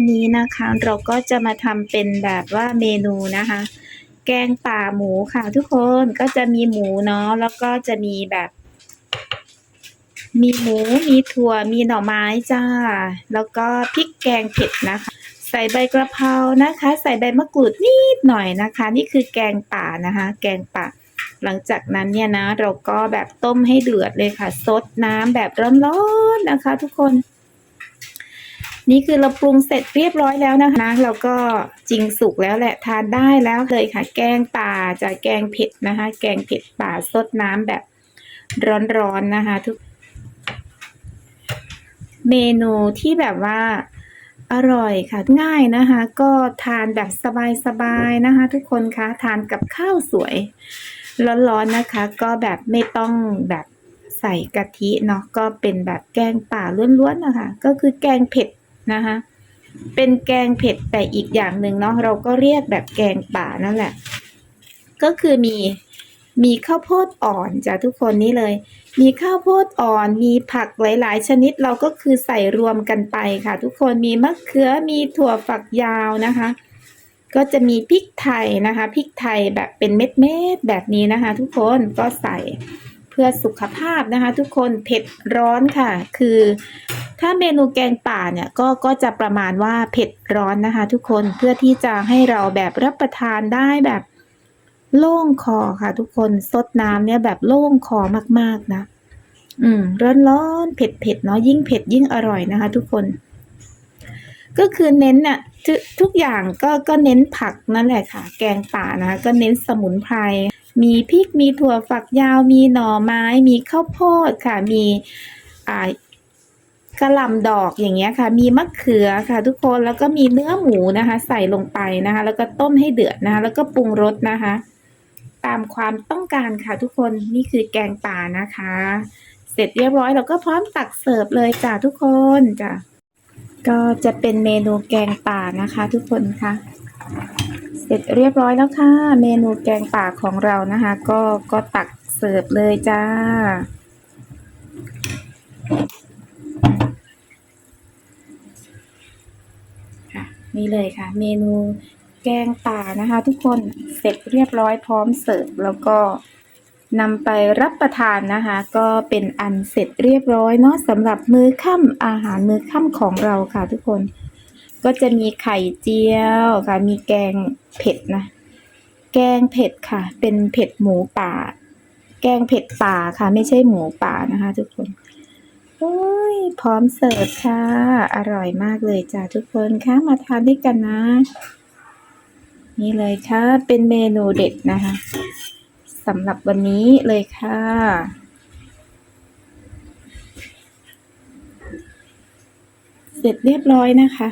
วันนี้นะคะเราก็จะมาทำเป็นแบบว่าเมนูนะคะ แกงป่าหมูค่ะ ทุกคนก็จะมีหมูเนาะแล้วก็จะมีแบบ มีหมูมีถั่วมีหน่อไม้จ้า แล้วก็พริกแกงเผ็ดนะคะ ใส่ใบกระเพรานะคะ ใส่ใบมะกรูดนิดหน่อยนะคะ นี่คือแกงป่านะคะ แกงป่าหลังจากนั้นเนี่ยนะ เราก็แบบต้มให้เดือดเลยค่ะซดน้ำแบบร้อนๆนะคะ ทุกคน นี่คือเราปรุงเสร็จเรียบร้อยแล้วนะคะ เราก็จริงสุกแล้วแหละทานได้แล้วเลยค่ะ แกงป่าจะแกงเผ็ดนะคะ แกงเผ็ดป่าซดน้ำแบบร้อนๆนะคะ ทุก เมนูที่แบบว่าอร่อยค่ะง่ายนะคะ ก็ทานแบบสบายๆนะคะ ทุกคนคะทานกับข้าวสวยร้อนๆนะคะ ก็แบบไม่ต้องแบบใส่กะทิเนาะก็เป็นแบบแกงป่าล้วนๆนะคะ ก็คือแกงเผ็ด นะคะเป็นแกงเผ็ดแต่อีกอย่างหนึ่งเนาะเราก็เรียกแบบแกงป่านั่นแหละ ก็คือมีมีข้าวโพดอ่อนจ้ะทุกคนนี่เลย มีข้าวโพดอ่อน มีผักหลาย ๆ ชนิดเราก็คือใส่รวมกันไปค่ะ ทุกคนมีมะเขือมีถั่วฝักยาวนะคะ ก็จะมีพริกไทยนะคะพริกไทยแบบเป็นเม็ดๆแบบนี้นะคะ ทุกคนก็ใส่เพื่อสุขภาพนะคะ ทุกคนเผ็ดร้อนค่ะ คือ ถ้าเมนูแกงป่าเนี่ยก็ก็จะประมาณว่าเผ็ดร้อนนะคะ ทุกคนเพื่อที่จะให้เราแบบรับประทานได้แบบโล่งคอค่ะ ทุกคนซดน้ำเนี่ยแบบโล่งคอมากๆนะ อืม ร้อนๆเผ็ดๆเนาะยิ่งเผ็ดยิ่งอร่อยนะคะ ทุกคน ก็คือเน้นน่ะทุทุกอย่างก็ก็เน้นผักนั่นแหละค่ะ แกงป่านะก็เน้นสมุนไพรมีพริกมีถั่วฝักยาวมีหน่อไม้ มีข้าวโพดค่ะ มีอ่า กระหล่ำดอกอย่างเงี้ยค่ะ มีมะเขือค่ะ ทุกคนแล้วก็มีเนื้อหมูนะคะ ใส่ลงไปนะคะ แล้วก็ต้มให้เดือดนะคะ แล้วก็ปรุงรสนะคะ ตามความต้องการค่ะ ทุกคนนี่คือแกงป่านะคะ เสร็จเรียบร้อยเราก็พร้อมตักเสิร์ฟเลยจ้ะทุกคนจ้ะก็จะเป็นเมนูแกงป่านะคะ ทุกคนคะเสร็จเรียบร้อยแล้วค่ะ เมนูแกงป่าของเรานะคะ ก็ก็ตักเสิร์ฟเลยจ้า ค่ะ นี่เลยค่ะ เมนูแกงป่านะคะ ทุกคนเสร็จเรียบร้อยพร้อมเสิร์ฟแล้วก็นำไปรับประทานนะคะ ก็เป็นอันเสร็จเรียบร้อยเนาะสำหรับมื้อค่ำอาหารมื้อค่ำของเราค่ะ ทุกคน ก็จะมีไข่เจียวค่ะ มีแกงเผ็ดนะ แกงเผ็ดค่ะ เป็นเผ็ดหมูป่า แกงเผ็ดป่าค่ะ ไม่ใช่หมูป่านะคะ ทุกคน เอ้ยพร้อมเสิร์ฟค่ะ อร่อยมากเลยจ้าทุกคนค่ะมาทานด้วยกันนะ นี่เลยค่ะ เป็นเมนูเด็ดนะคะสำหรับวันนี้เลยค่ะเสร็จเรียบร้อยนะคะ